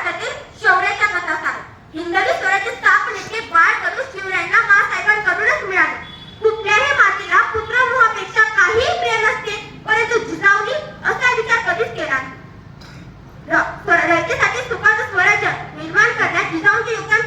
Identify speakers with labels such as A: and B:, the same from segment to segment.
A: भारतातील शौर्याच्या कथा सांग हिंदवी स्वराज्य स्थापनेचे बाळ करून शिवरायांना मासाहेबांकडूनच मिळाले. कुठल्याही मातीला पुत्र मोहापेक्षा काही प्रेम असते परंतु जिजाऊनी असा विचार कधीच केला नाही. राज्यासाठी सुखाचं स्वराज्य निर्माण करण्यात जिजाऊंचे योगदान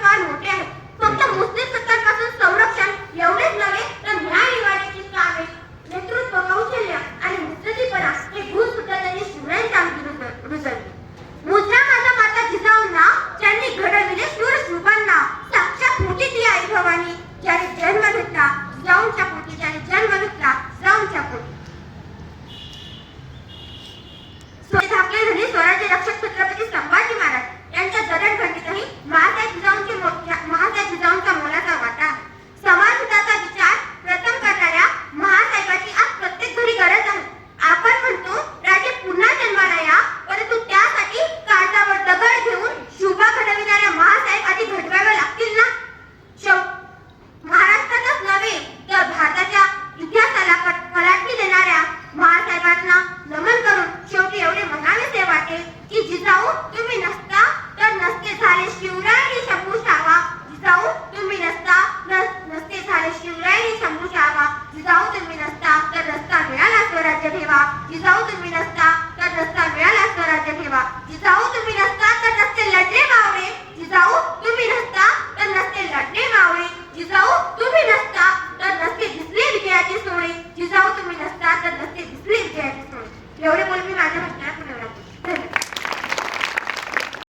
A: झाली स्वराज्य रक्षक छत्रपती